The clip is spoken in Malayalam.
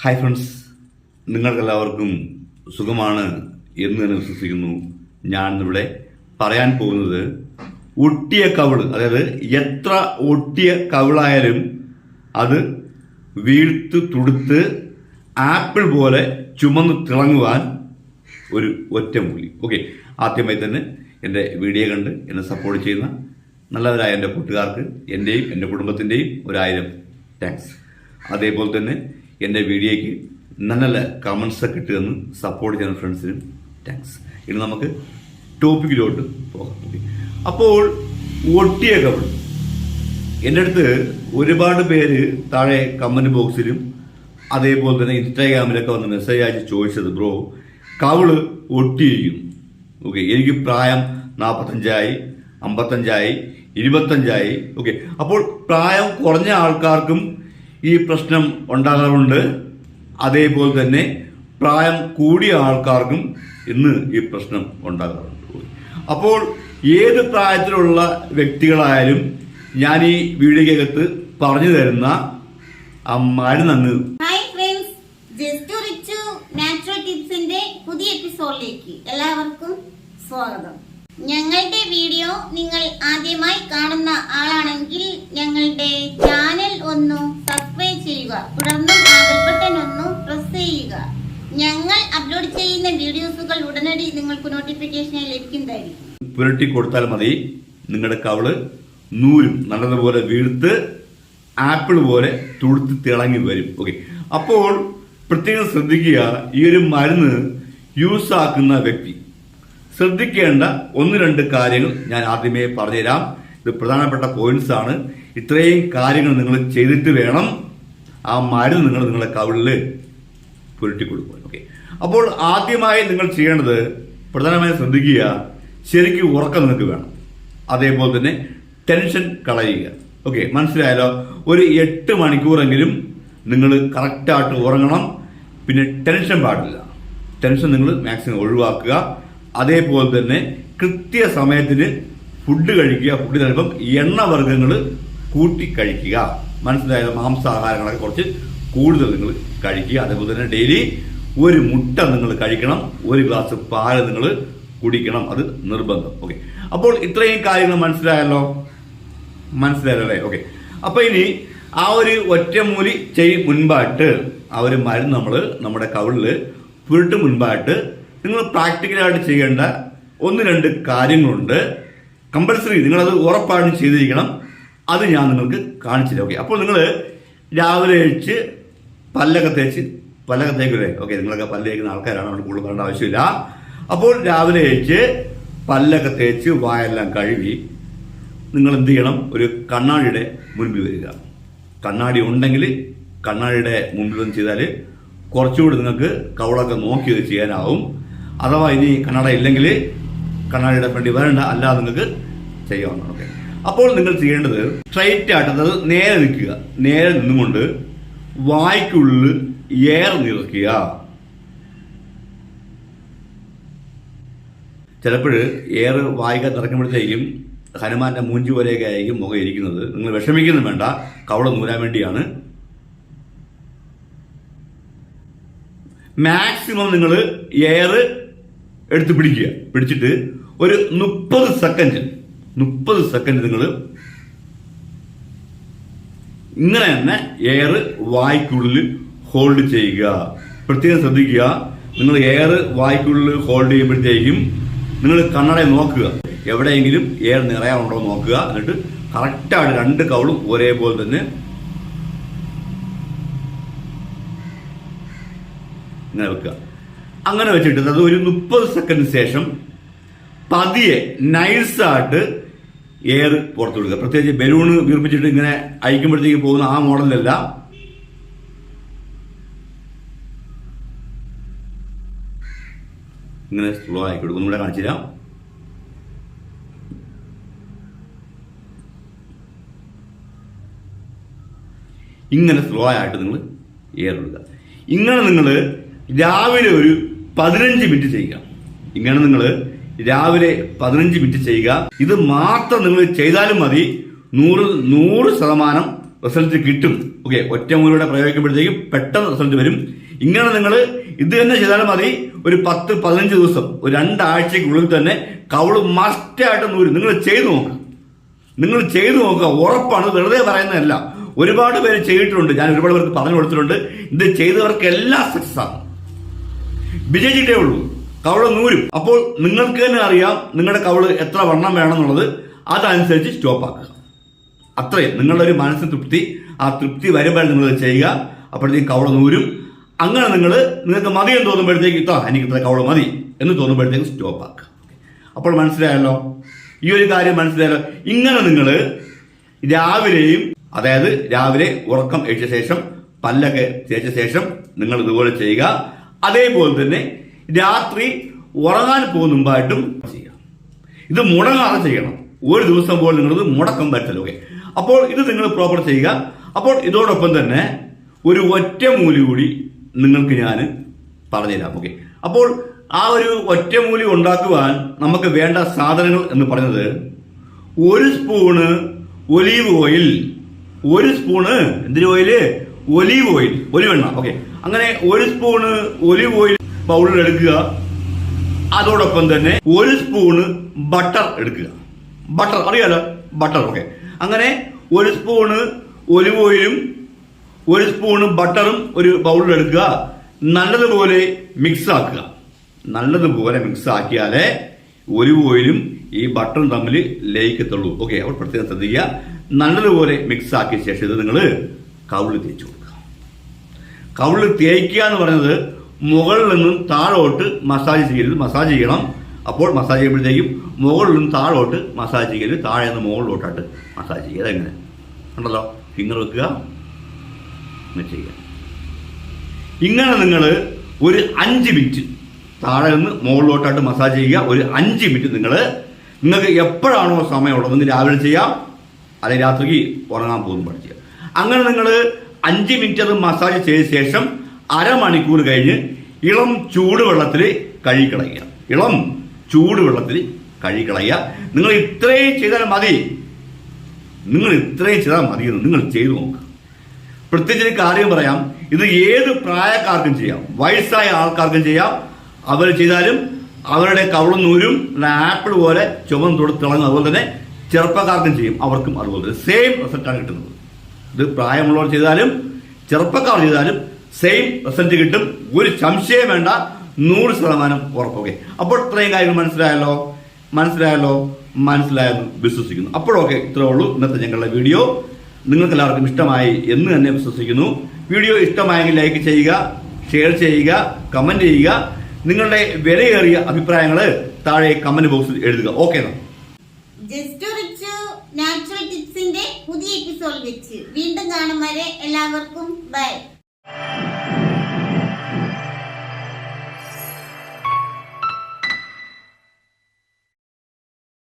Hi friends. നിങ്ങൾക്കെല്ലാവർക്കും സുഖമാണ് എന്ന് തന്നെ വിശ്വസിക്കുന്നു. ഞാൻ ഇവിടെ പറയാൻ പോകുന്നത് ഒട്ടിയ കവിൾ അതായത് എത്ര ഒട്ടിയ കവിളായാലും അത് വീഴ്ത്ത് തുടുത്ത് ആപ്പിൾ പോലെ ചുമന്ന് തിളങ്ങുവാൻ ഒരു ഒറ്റമൂലി. ഓക്കെ ആദ്യമായി തന്നെ എന്റെ വീഡിയോ കണ്ട് എന്നെ സപ്പോർട്ട് ചെയ്യുന്ന നല്ലവരായ എന്റെ കൂട്ടുകാർക്ക് എന്റെയും എന്റെ കുടുംബത്തിന്റെയും ഒരായിരം താങ്ക്സ് അതേപോലെ തന്നെ എന്റെ വീഡിയോയ്ക്ക് നല്ല നല്ല കമൻസൊക്കെ കിട്ടുമെന്ന് സപ്പോർട്ട് ചെയ്യുന്ന ഫ്രണ്ട്സിനും താങ്ക്സ് ഇനി നമുക്ക് ടോപ്പിക്കിലോട്ട് പോകാം. അപ്പോൾ ഒട്ടിയ കവൾ. എന്റെ അടുത്ത് ഒരുപാട് പേര് താഴെ കമന്റ് ബോക്സിലും അതേപോലെ തന്നെ ഇൻസ്റ്റാഗ്രാമിലൊക്കെ വന്ന് മെസ്സേജ് അയച്ച് ചോദിച്ചത് ബ്രോ കവൾ ഒട്ടിയിരിക്കും ഓക്കെ എനിക്ക് പ്രായം നാൽപ്പത്തഞ്ചായി അമ്പത്തഞ്ചായി ഇരുപത്തഞ്ചായി. ഓക്കെ അപ്പോൾ പ്രായം കുറഞ്ഞ ആൾക്കാർക്കും ഈ പ്രശ്നം ഉണ്ടാകാറുണ്ട്. അതേപോലെ തന്നെ പ്രായം കൂടിയ ആൾക്കാർക്കും ഇന്ന് ഈ പ്രശ്നം ഉണ്ടാകാറുണ്ട്. അപ്പോൾ ഏത് പ്രായത്തിലുള്ള വ്യക്തികളായാലും ഞാൻ ഈ വീഡിയോക്കകത്ത് പറഞ്ഞു തരുന്ന ആ ടിപ്സിന്റെ പുതിയ എപ്പിസോഡിലേക്ക് എല്ലാവർക്കും സ്വാഗതം. ഞങ്ങളുടെ വീഡിയോ നിങ്ങൾ ആദ്യമായി കാണുന്ന ആളാണെങ്കിൽ ഞങ്ങളുടെ ചാനൽ ഒന്ന് സബ്സ്ക്രൈബ് ചെയ്യുക. തുടർന്നും ആ ബെൽ ബട്ടൺ ഒന്ന് പ്രസ് ചെയ്യുക. ഞങ്ങൾ അപ്ലോഡ് ചെയ്യുന്ന വീഡിയോസുകൾ ഉടനടി നിങ്ങൾക്ക് നോട്ടിഫിക്കേഷനായി ലഭിക്കുന്നതായിരിക്കും പുരട്ടി കൊടുത്താൽ മതി. നിങ്ങളുടെ കവൾ നൂലും നല്ലതുപോലെ വീഴ്ത്ത് ആപ്പിൾ പോലെ തുടുത്ത് തിളങ്ങി വരും. ഓക്കെ അപ്പോൾ പ്രത്യേകം ശ്രദ്ധിക്കുക ഈ ഒരു മരുന്ന് യൂസ് ആക്കുന്ന വ്യക്തി. ശ്രദ്ധിക്കേണ്ട ഒന്ന് രണ്ട് കാര്യങ്ങൾ ഞാൻ ആദ്യമേ പറഞ്ഞുതരാം. ഇത് പ്രധാനപ്പെട്ട പോയിന്റ്സ് ആണ്. ഇത്രയും കാര്യങ്ങൾ നിങ്ങൾ ചെയ്തിട്ട് വേണം ആ മരുന്ന് നിങ്ങൾ നിങ്ങളുടെ കവിളിൽ പുരട്ടി കൊടുക്കുക. ഓക്കെ അപ്പോൾ ആദ്യമായി നിങ്ങൾ ചെയ്യേണ്ടത് പ്രധാനമായും ശ്രദ്ധിക്കുക ശരിക്കും ഉറക്കം നിങ്ങൾക്ക് വേണം. അതേപോലെ തന്നെ ടെൻഷൻ കളയുക. ഓക്കെ മനസ്സിലായാലോ ഒരു എട്ട് മണിക്കൂറെങ്കിലും നിങ്ങൾ കറക്റ്റായിട്ട് ഉറങ്ങണം. പിന്നെ ടെൻഷൻ പാടില്ല. ടെൻഷൻ നിങ്ങൾ മാക്സിമം ഒഴിവാക്കുക. അതേപോലെ തന്നെ കൃത്യസമയത്തിന് ഫുഡ് കഴിക്കുക. ഫുഡ് ചിലപ്പം എണ്ണവർഗങ്ങൾ കൂട്ടി കഴിക്കുക. മനസ്സിലായാലോ മാംസാഹാരങ്ങളൊക്കെ കുറച്ച് കൂടുതൽ നിങ്ങൾ കഴിക്കുക. അതേപോലെ തന്നെ ഡെയിലി ഒരു മുട്ട നിങ്ങൾ കഴിക്കണം. ഒരു ഗ്ലാസ് പാൽ നിങ്ങൾ കുടിക്കണം. അത് നിർബന്ധം. ഓക്കെ അപ്പോൾ ഇത്രയും കാര്യങ്ങൾ മനസ്സിലായല്ലോ? മനസ്സിലായല്ലേ? ഓക്കെ അപ്പൊ ഇനി ആ ഒരു ഒറ്റമൂലി ചെയ് മുൻപായിട്ട് ആ ഒരു മരുന്ന് നമ്മൾ നമ്മുടെ കവിളിൽ പുരട്ട് മുൻപായിട്ട് നിങ്ങൾ പ്രാക്ടിക്കലായിട്ട് ചെയ്യേണ്ട ഒന്ന് രണ്ട് കാര്യങ്ങളുണ്ട്. കമ്പൽസറി നിങ്ങളത് ഉറപ്പായിട്ടും ചെയ്തിരിക്കണം. അത് ഞാൻ നിങ്ങൾക്ക് കാണിച്ചു തരാം ഓക്കെ അപ്പോൾ നിങ്ങൾ രാവിലെ കഴിച്ച് പല്ലൊക്കെ തേച്ച് പല്ലൊക്കെ തേക്കില്ലേ ഓക്കെ നിങ്ങളൊക്കെ പല്ല് തേക്കുന്ന ആൾക്കാരാണ് അവിടെ കൂടുതൽ പറയേണ്ട ആവശ്യമില്ല. അപ്പോൾ രാവിലെ കഴിച്ച് പല്ലൊക്കെ തേച്ച് വായെല്ലാം കഴുകി നിങ്ങൾ എന്ത് ചെയ്യണം? ഒരു കണ്ണാടിയുടെ മുൻപിൽ വരിക. കണ്ണാടി ഉണ്ടെങ്കിൽ കണ്ണാടിയുടെ മുൻപിൽ വന്ന് ചെയ്താൽ കുറച്ചുകൂടി നിങ്ങൾക്ക് കവളൊക്കെ നോക്കി ഇത് ചെയ്യാനാവും. അഥവാ ഇനി കണ്ണാട ഇല്ലെങ്കിൽ കണ്ണാടിയുടെ ഫ്രണ്ടിൽ വരണ്ട അല്ലാതെ നിങ്ങൾക്ക് ചെയ്യാവുന്നതാണ് ഓക്കെ അപ്പോൾ നിങ്ങൾ ചെയ്യേണ്ടത് സ്ട്രൈറ്റ് ആയിട്ട് അതായത് നേരെ നിൽക്കുക. നേരെ നിന്നുകൊണ്ട് വായ്ക്കുള്ളിൽ എയർ നിറയ്ക്കുക. ചിലപ്പോൾ എയർ വായിക്കാൻ നിറക്കുമ്പോഴത്തേക്കും ഹനുമാന്റെ മൂഞ്ചി പോലെയൊക്കെ ആയിരിക്കും മുഖം ഇരിക്കുന്നത്. നിങ്ങൾ വിഷമിക്കുന്നു വേണ്ട. കവള നൂരാൻ വേണ്ടിയാണ്. മാക്സിമം നിങ്ങൾ എയർ എടുത്ത് പിടിക്കുക. പിടിച്ചിട്ട് ഒരു മുപ്പത് സെക്കൻഡ് മുപ്പത് സെക്കൻഡ് നിങ്ങൾ ഇങ്ങനെ തന്നെ എയർ വായ്ക്കുള്ളിൽ ഹോൾഡ് ചെയ്യുക. പ്രത്യേകം ശ്രദ്ധിക്കുക. നിങ്ങൾ എയർ വായ്ക്കുള്ളിൽ ഹോൾഡ് ചെയ്യുമ്പോഴത്തേക്കും നിങ്ങൾ കണ്ണട നോക്കുക. എവിടെയെങ്കിലും എയർ നിറയാനുണ്ടോ എന്ന് നോക്കുക. എന്നിട്ട് കറക്റ്റായിട്ട് രണ്ട് കവളും ഒരേപോലെ തന്നെ ഇങ്ങനെ വെക്കുക. അങ്ങനെ വെച്ചിട്ട് അത് ഒരു മുപ്പത് സെക്കൻഡിന് ശേഷം പതിയെ നൈസായിട്ട് എയർ പുറത്തു വിടുക പ്രത്യേകിച്ച് ബലൂണ് വീർപ്പിച്ചിട്ട് ഇങ്ങനെ അയക്കുമ്പോഴത്തേക്ക് പോകുന്ന ആ മോഡലല്ല ഇങ്ങനെ സ്ലോ ആക്കി കൊടുക്കും. ഒന്നുകൂടെ കാണിച്ചില്ല ഇങ്ങനെ സ്ലോ ആയിട്ട് നിങ്ങൾ എയർ എടുക്കുക ഇങ്ങനെ നിങ്ങൾ രാവിലെ ഒരു പതിനഞ്ച് മിനിറ്റ് ചെയ്യുക ഇങ്ങനെ നിങ്ങൾ രാവിലെ പതിനഞ്ച് മിനിറ്റ് ചെയ്യുക. ഇത് മാത്രം നിങ്ങൾ ചെയ്താലും മതി. നൂറ് നൂറ് ശതമാനം റിസൾട്ട് കിട്ടും. ഓക്കെ ഒറ്റമൂലയുടെ പ്രയോഗിക്കുമ്പോഴത്തേക്കും പെട്ടെന്ന് റിസൾട്ട് വരും. ഇങ്ങനെ നിങ്ങൾ ഇത് തന്നെ ചെയ്താലും മതി. ഒരു പത്ത് പതിനഞ്ച് ദിവസം ഒരു രണ്ടാഴ്ചക്കുള്ളിൽ തന്നെ കവൾ മസ്റ്റായിട്ട് നൂരും. നിങ്ങൾ ചെയ്തു നോക്കുക നിങ്ങൾ ചെയ്തു നോക്കുക. ഉറപ്പാണ്. വെറുതെ പറയുന്നതല്ല. ഒരുപാട് പേര് ചെയ്തിട്ടുണ്ട്. ഞാൻ ഒരുപാട് പേർക്ക് പറഞ്ഞു കൊടുത്തിട്ടുണ്ട്. ഇത് ചെയ്തവർക്കെല്ലാം സക്സസ് ആണ്. വിജയിച്ചിട്ടേ ഉള്ളൂ. കവൾ നൂരും. അപ്പോൾ നിങ്ങൾക്ക് തന്നെ അറിയാം നിങ്ങളുടെ കവൾ എത്ര വണ്ണം വേണമെന്നുള്ളത്. അതനുസരിച്ച് സ്റ്റോപ്പ് ആക്കുക. അത്രയും. നിങ്ങളുടെ ഒരു മനസ്സ് തൃപ്തി. ആ തൃപ്തി വരുമ്പോൾ നിങ്ങൾ ചെയ്യുക. അപ്പോഴത്തേക്ക് കവള നൂരും. അങ്ങനെ നിങ്ങൾ നിങ്ങൾക്ക് മതി എന്ന് തോന്നുമ്പോഴത്തേക്ക് ഇത്ര എനിക്ക് ഇത്ര കവള മതി എന്ന് തോന്നുമ്പോഴത്തേക്ക് സ്റ്റോപ്പ് ആക്കുക. അപ്പോൾ മനസ്സിലായല്ലോ? ഈ ഒരു കാര്യം മനസ്സിലായല്ലോ? ഇങ്ങനെ നിങ്ങൾ രാവിലെയും അതായത് രാവിലെ ഉറക്കം എഴുതിയ ശേഷം പല്ലൊക്കെ തേച്ച ശേഷം നിങ്ങൾ ഇതുപോലെ ചെയ്യുക. അതേപോലെ തന്നെ രാത്രി ഉറങ്ങാൻ പോകുന്ന മുമ്പായിട്ടും ചെയ്യാം. ഇത് മുടങ്ങാതെ ചെയ്യണം. ഒരു ദിവസം പോലും നിങ്ങളിത് മുടക്കം പറ്റല്ലോ ഓക്കെ അപ്പോൾ ഇത് നിങ്ങൾ പ്രോപ്പർ ചെയ്യുക. അപ്പോൾ ഇതോടൊപ്പം തന്നെ ഒരു ഒറ്റമൂലി കൂടി നിങ്ങൾക്ക് ഞാൻ പറഞ്ഞുതരാം ഓക്കെ അപ്പോൾ ആ ഒരു ഒറ്റമൂലി ഉണ്ടാക്കുവാൻ നമുക്ക് വേണ്ട സാധനങ്ങൾ എന്ന് പറയുന്നത് ഒരു സ്പൂണ് ഒലീവ് ഓയിൽ ഒരു സ്പൂണ് എന്തിന് ഓയിൽ ഒലീവ് ഓയിൽ ഒലിവെണ്ണ ഓക്കെ അങ്ങനെ ഒരു സ്പൂണ് ഒലിവ് ഓയിൽ ബൗളിൽ എടുക്കുക. അതോടൊപ്പം തന്നെ ഒരു സ്പൂണ് ബട്ടർ എടുക്കുക. ബട്ടർ അറിയാലോ? Butter okay. അങ്ങനെ ഒരു സ്പൂണ് ഒലിവ് ഓയിലും ഒരു സ്പൂണ് ബട്ടറും ഒരു ബൗളിൽ എടുക്കുക. നല്ലതുപോലെ മിക്സ് ആക്കുക. നല്ലതുപോലെ മിക്സ് ആക്കിയാലേ ഒലിവ് ഓയിലും ഈ ബട്ടറും തമ്മിൽ ലയിക്കത്തുള്ളൂ. ഓക്കെ അപ്പോൾ പ്രത്യേകം ശ്രദ്ധിക്കുക. നല്ലതുപോലെ മിക്സ് ആക്കിയ ശേഷം ഇത് നിങ്ങൾ കവിൾ തേച്ച് കൊടുക്കുക. കവിൾ തേക്കുക എന്ന് പറയുന്നത് മുകളിൽ നിന്നും താഴോട്ട് മസാജ് ചെയ്യരുത്. മസാജ് ചെയ്യണം. അപ്പോൾ മസാജ് ചെയ്യുമ്പോഴത്തേക്കും മുകളിൽ നിന്നും താഴോട്ട് മസാജ് ചെയ്യരുത്. താഴെ നിന്ന് മുകളിലോട്ടായിട്ട് മസാജ് ചെയ്യുക. അതെങ്ങനെ ഉണ്ടല്ലോ ഫിംഗർ വെക്കുക. അങ്ങനെ ചെയ്യുക. ഇങ്ങനെ നിങ്ങൾ ഒരു അഞ്ച് മിനിറ്റ് താഴെ നിന്ന് മുകളിലോട്ടായിട്ട് മസാജ് ചെയ്യുക. ഒരു അഞ്ച് മിനിറ്റ് നിങ്ങൾ നിങ്ങൾക്ക് എപ്പോഴാണോ സമയമുള്ളത് നിങ്ങൾ രാവിലെ ചെയ്യാം. അല്ലെങ്കിൽ രാത്രിക്ക് ഉറങ്ങാൻ പോകുമ്പോൾ ചെയ്യാം. അങ്ങനെ നിങ്ങൾ അഞ്ച് മിനിറ്റ് അത് മസാജ് ചെയ്ത ശേഷം അരമണിക്കൂർ കഴിഞ്ഞ് ഇളം ചൂടുവെള്ളത്തിൽ കഴുകിക്കളയുക. ഇളം ചൂടുവെള്ളത്തിൽ കഴുകിക്കളയുക. നിങ്ങൾ ഇത്രയും ചെയ്താൽ മതി. നിങ്ങൾ ഇത്രയും ചെയ്താൽ മതി നിങ്ങൾ ചെയ്തു നോക്കുക. പ്രത്യേകിച്ച് കാര്യം പറയാം. ഇത് ഏത് പ്രായക്കാർക്കും ചെയ്യാം. വയസ്സായ ആൾക്കാർക്കും ചെയ്യാം. അവർ ചെയ്താലും അവരുടെ കവളുന്നൂരും ആപ്പിൾ പോലെ തൊടുത്ത് തിളങ്ങും അതുപോലെ തന്നെ ചെറുപ്പക്കാർക്കും ചെയ്യും. അവർക്കും അതുപോലെ സെയിം റിസൾട്ടാണ് കിട്ടുന്നത്. ഇത് പ്രായമുള്ളവർ ചെയ്താലും ചെറുപ്പക്കാർ ചെയ്താലും സെയിം റിസൾട്ട് കിട്ടും. ഒരു സംശയം വേണ്ട. നൂറ് ശതമാനം ഉറപ്പൊക്കെ അപ്പോൾ ഇത്രയും കാര്യങ്ങൾ മനസ്സിലായല്ലോ? മനസ്സിലായല്ലോ? മനസ്സിലായെന്ന് വിശ്വസിക്കുന്നു. അപ്പോഴൊക്കെ ഇത്രേ ഉള്ളൂ. ഇന്നത്തെ ഞങ്ങളുടെ വീഡിയോ. നിങ്ങൾക്ക് എല്ലാവർക്കും ഇഷ്ടമായി എന്ന് തന്നെ വിശ്വസിക്കുന്നു. വീഡിയോ ഇഷ്ടമായെങ്കിൽ ലൈക്ക് ചെയ്യുക ഷെയർ ചെയ്യുക കമന്റ് ചെയ്യുക. നിങ്ങളുടെ വിലയേറിയ അഭിപ്രായങ്ങൾ താഴെ കമന്റ് ബോക്സിൽ എഴുതുക. ഓക്കെ നാച്ചുറൽ ടിപ്സിന്റെ പുതിയ എപ്പിസോഡ് വെച്ച്. വീണ്ടും കാണും വരെ എല്ലാവർക്കും. ബൈ